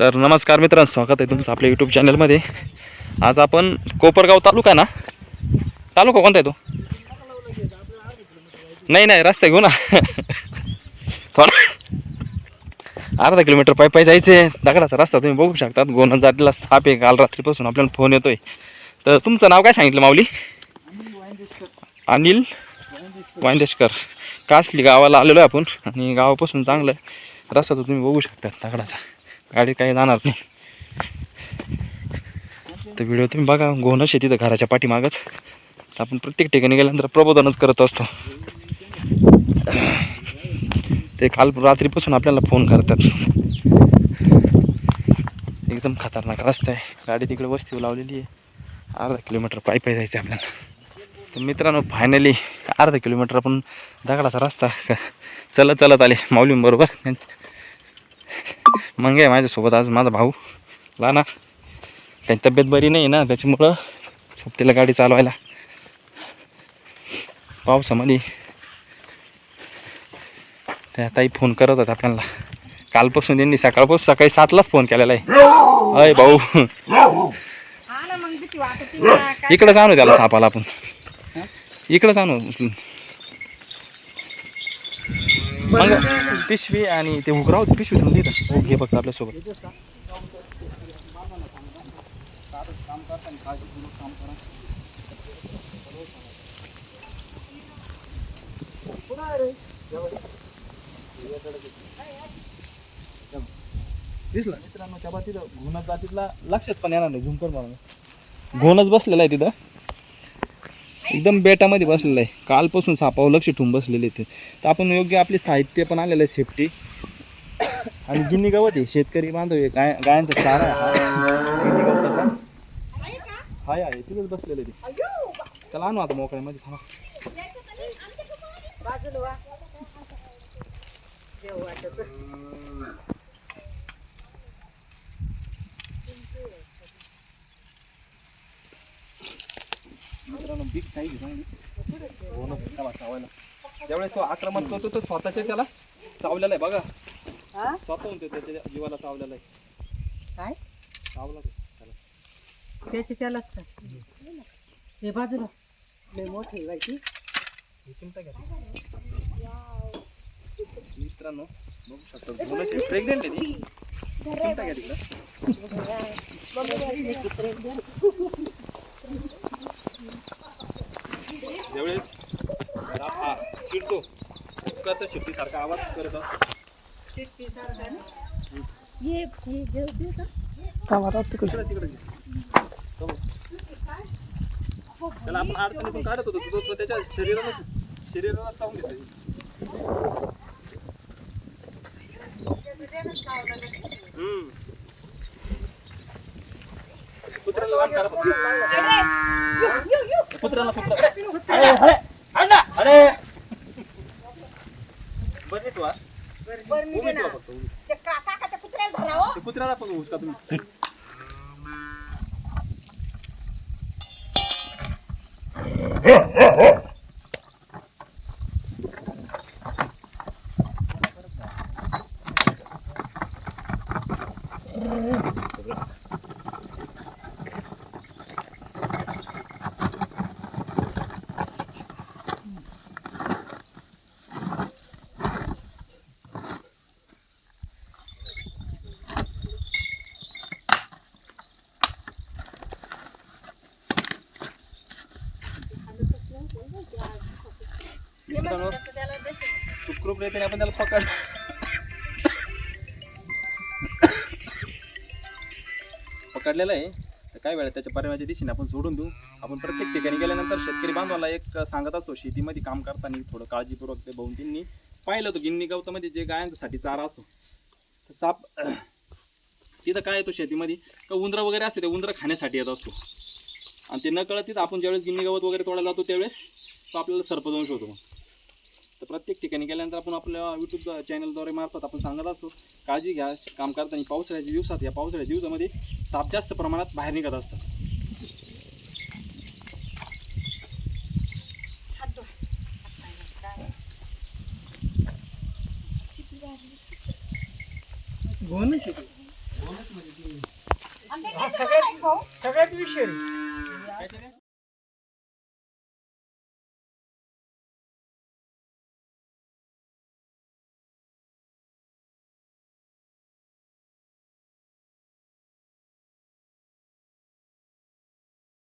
तर नमस्कार मित्रांनो स्वागत आहे तुमचं आपल्या यूट्यूब चॅनलमध्ये आज आपण कोपरगाव तालुका ना? तालुका कोणता आहे तो? नाही नाही रस्ता घेऊ ना. थोडा. अर्धा किलोमीटर पाय पाय जायचे दगडाचा रस्ता तुम्ही बघू शकतात. गोन जातीला साप आहे. काल रात्रीपासून आपल्याला फोन येतोय. तर तुमचं नाव काय सांगितलं माऊली? अनिल वांदेशकर. कासली गावाला आलेलो आहे आपण. आणि गावापासून चांगलं रस्ता तो तुम्ही बघू शकता दगडाचा. गाडी काही जाणार नाही. तर व्हिडिओ तुम्ही बघा गोणं शेती तर घराच्या पाठीमागच. तर आपण प्रत्येक ठिकाणी गेल्यानंतर प्रबोधनच करत असतो. ते काल रात्रीपासून आपल्याला फोन करतात. एकदम खतरनाक रस्ता आहे. गाडी तिकडे वस्तीवर लावलेली आहे. अर्धा किलोमीटर पायी पायी जायचं आपल्याला. तर मित्रांनो फायनली अर्धा किलोमीटर आपण दगडाचा रस्ता चलत चलत आले. माऊलींबरोबर. मग आहे माझ्यासोबत आज माझा भाऊ. ना काही तब्येत बरी नाही ना त्याच्यामुळं सोबतीला गाडी चालवायला. पावसामध्ये. त्या ताई फोन करत होता आपल्याला. कालपासून त्यांनी सकाळपासून सकाळी सातलाच फोन केलेला आहे. अय भाऊ. इकडंच आणू त्याला सापाला आपण. इकडंच आणू उचलून. मग पिशवी आणि ते उघरा होती पिशवी थांबली इथं हे फक्त आपल्यासोबत. दिसला? मित्रांनो त्या बा तिथं घोणच जातीतला लक्षात पण येणार नाही झुंकर म्हणून. घोणच बसलेला आहे तिथं. एकदम बेटामध्ये बसलेलं आहे. कालपासून सापावर लक्ष ठेवून बसलेले ते. तर आपण योग्य आपले साहित्य पण आलेलं आहे सेफ्टी आणि गिन्नी गवत आहे शेतकरी बांधव आहे गाय गायांचा चारा आहे गिन्नी गवताचा हाय आहे तिथेच बसलेलं आहे ते. त्याला आणू आता मोकळ्यामध्ये थांबा. मित्रांनो बिग साईज चावायला त्यावेळेस तो आक्रमण करतो तो स्वतःच्या त्याला चावलेला आहे. बघा. हा? स्वतःहून ते त्याच्या जीवाला चावलेला आहे. काय? चावला तो त्याला. त्याची त्यालाच का? हे बाजूला. लय मोठी व्हायची चिमटा घ्या. मित्रांनो बघू शकता. प्रेग्नेंट आहे ती. चिमटा घ्या तिकडं ज्यावेळेस हा शिरतो शिट्टीसारखा आवाज करत असतो. ये ये देव देव का तिकडे तिकडे हो. त्याला आपण अडचणीतून काढत होतो तो- तो त्याच्या शरीराला शरीराला चावून घेतो हम्म. कुत्र्याला लांब करा फक्त. कुत्र्याला फक्त. अरे, अरे, अरे ना, अरे. बरं नीट व्हा. बरं मी उभी दे ना. ठेवा फक्त, उभी. ते का- काकाच्या कुत्र्याला धरावं ते कुत्र्याला पण हुसका तुम्ही मित्रांनो सुखरूप रीतीने आपण त्याला पकड पकडलेलं आहे. तर काय वेळा त्याच्या परिवाराच्या दिशेने आपण सोडून देऊ. आपण प्रत्येक ठिकाणी गेल्यानंतर शेतकरी बांधवाला एक सांगत असतो शेतीमध्ये काम करताना थोडं काळजीपूर्वक ते भाऊंतींनी पाहिलं होतं. गिन्नी गवतामध्ये जे गायांसाठी चारा असतो तर साप तिथं काय येतो शेतीमध्ये? का उंदरं वगैरे असते ते उंदरं खाण्यासाठी येत असतो. आणि ते न कळत तिथं आपण ज्यावेळेस गिन्नी गवत वगैरे तोडायला जातो त्यावेळेस तो आपल्याला सर्पदंश होतो. तर प्रत्येक ठिकाणी गेल्यानंतर आपण आपल्या यूट्यूब चॅनलद्वारे मार्फत आपण सांगत असतो काळजी घ्या काम करताना पावसाळ्याच्या दिवसात या पावसाळ्याच्या दिवसामध्ये साप जास्त प्रमाणात बाहेर निघत असतात. सगळ्यात सगळ्यात विषय